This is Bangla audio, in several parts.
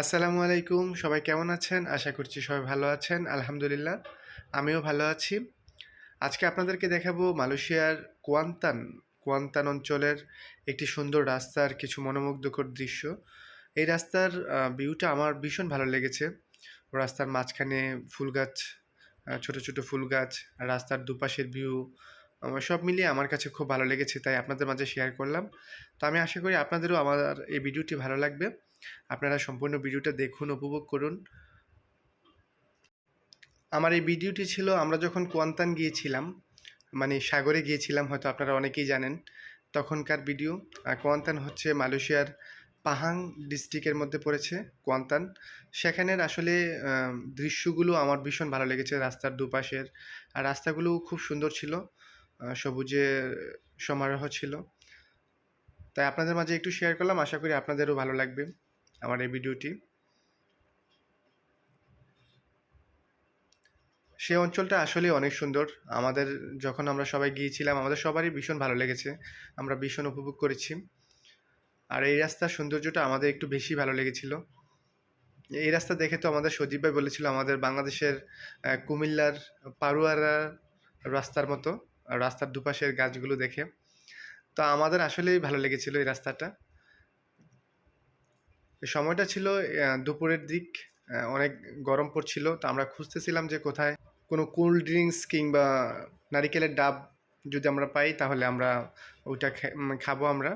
আসসালামু আলাইকুম, সবাই কেমন আছেন? আশা করছি সবাই ভালো আছেন, আলহামদুলিল্লাহ, আমিও ভালো আছি। আজকে আপনাদেরকে দেখাবো মালয়েশিয়ার কোয়ান্তান কোয়ান্তান অঞ্চলের একটি সুন্দর রাস্তার কিছু মনোমুগ্ধকর দৃশ্য। এই রাস্তার ভিউটা আমার ভীষণ ভালো লেগেছে। রাস্তার মাঝখানে ফুল গাছ ছোট ছোট ফুল গাছ, রাস্তার দুপাশের ভিউ সব মিলিয়ে আমার কাছে খুব ভালো লেগেছে, তাই আপনাদের মাঝে শেয়ার করলাম। তো আমি আশা করি আপনাদেরও আমার এই ভিডিওটি ভালো লাগবে। আপনারা সম্পূর্ণ ভিডিওটা দেখুন উপভোগ করুন। আমার এই ভিডিওটি ছিল আমরা যখন কোয়ান্তান গিয়েছিলাম মানে সাগরে গিয়েছিলাম হয়তো আপনারা অনেকেই জানেন তখনকার ভিডিও কোয়ান্তান হচ্ছে মালয়েশিয়ার পাহাং ডিস্ট্রিক্টের মধ্যে পড়েছে কোয়ান্তান। সেখানের আসলে দৃশ্যগুলো আমার ভীষণ ভালো লেগেছে রাস্তার দুপাশের আর রাস্তাগুলো খুব সুন্দর ছিল আহ, সবুজে সমারোহ ছিল। তাই আপনাদের মাঝে একটু শেয়ার করলাম আশা করি আপনাদেরও ভালো লাগবে। আমার এই ভিডিওটি। সে অঞ্চলটা আসলে অনেক সুন্দর। আমাদের যখন আমরা সবাই গিয়েছিলাম, আমাদের সবারই ভীষণ ভালো লেগেছে। আমরা ভীষণ উপভোগ করেছি। আর এই রাস্তার সৌন্দর্যটা আমাদের একটু বেশি ভালো লেগেছিল। এই রাস্তা দেখে তো আমাদের সজীব ভাই বলেছিল, আমাদের বাংলাদেশের কুমিল্লার পারুয়ারা রাস্তার মতো, রাস্তার দুপাশের গাছগুলো দেখে। তো আমাদের আসলেই ভালো লেগেছিল এই রাস্তাটা। সময়টা ছিল দুপুরের দিক অনেক গরম পড়ছিল, তো আমরা খুঁজতেছিলাম যে কোথায় কোনো কোল্ড ড্রিঙ্কস কিংবা নারিকেলের ডাব যদি আমরা পাই, তাহলে আমরা ওইটা খাব আমরা।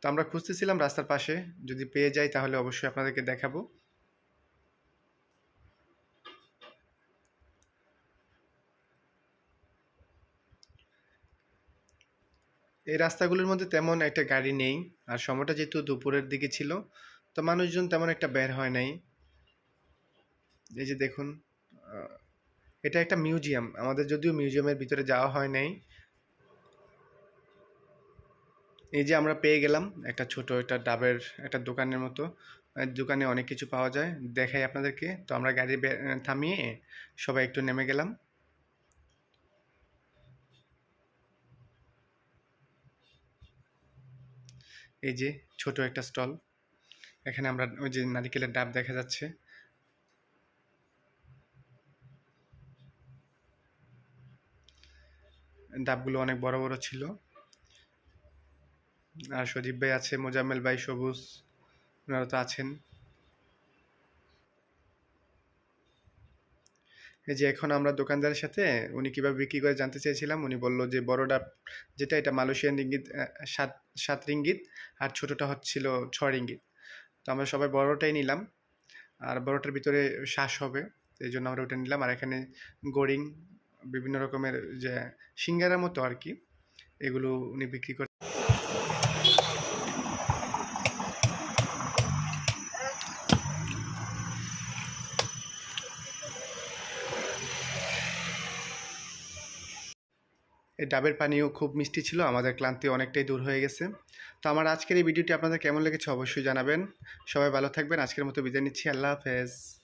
তো আমরা খুঁজতেছিলাম রাস্তার পাশে, যদি পেয়ে যাই তাহলে অবশ্যই আপনাদেরকে দেখাবো। এই রাস্তাগুলোর মধ্যে তেমন একটা গাড়ি নেই। আর সময়টা যেহেতু দুপুরের দিকে ছিল, তো মানুষজন তেমন একটা বের হয় নাই। এই যে দেখুন এটা একটা মিউজিয়াম। আমাদের যদিও মিউজিয়ামের ভিতরে যাওয়া হয় নাই। এই যে আমরা পেয়ে গেলাম একটা ছোট একটা ডাবের একটা দোকানের মতো। দোকানে অনেক কিছু পাওয়া যায়। দেখাই আপনাদেরকে। তো আমরা গাড়ি থামিয়ে সবাই একটু নেমে গেলাম। এই যে ছোট একটা স্টল। এখানে আমরা ওই যে নারিকেলের ডাব দেখা যাচ্ছে। ডাবগুলো অনেক বড় বড় ছিল। আর সজীব ভাই আছে, মোজাম্মেল ভাই সবুজ, ওনারা তো আছেন। যে এখন আমরা দোকানদারের সাথে উনি কীভাবে বিক্রি করে জানতে চেয়েছিলাম, উনি বলল যে বড় ডাব যেটা এটা মালয়েশিয়ান রিঙ্গিত সাত সাত রিঙ্গিত আর ছোটোটা হচ্ছিল ছয় রিঙ্গিত। তো আমরা সবাই বড়টাই নিলাম আর বড়টার ভিতরে শ্বাস হবে, এই জন্য আমরা ওটা নিলাম। আর এখানে গড়িং বিভিন্ন রকমের যে সিঙ্গারার মতো আর কি, এগুলো উনি বিক্রি ডাবের পানিও খুব মিষ্টি ছিল, আমাদের ক্লান্তি অনেকটাই দূর হয়ে গেছে। তো আমার আজকের এই ভিডিওটি আপনাদের কেমন লেগেছে অবশ্যই জানাবেন। সবাই ভালো থাকবেন, আজকের মতো বিদায় নিচ্ছি, আল্লাহ হাফেজ।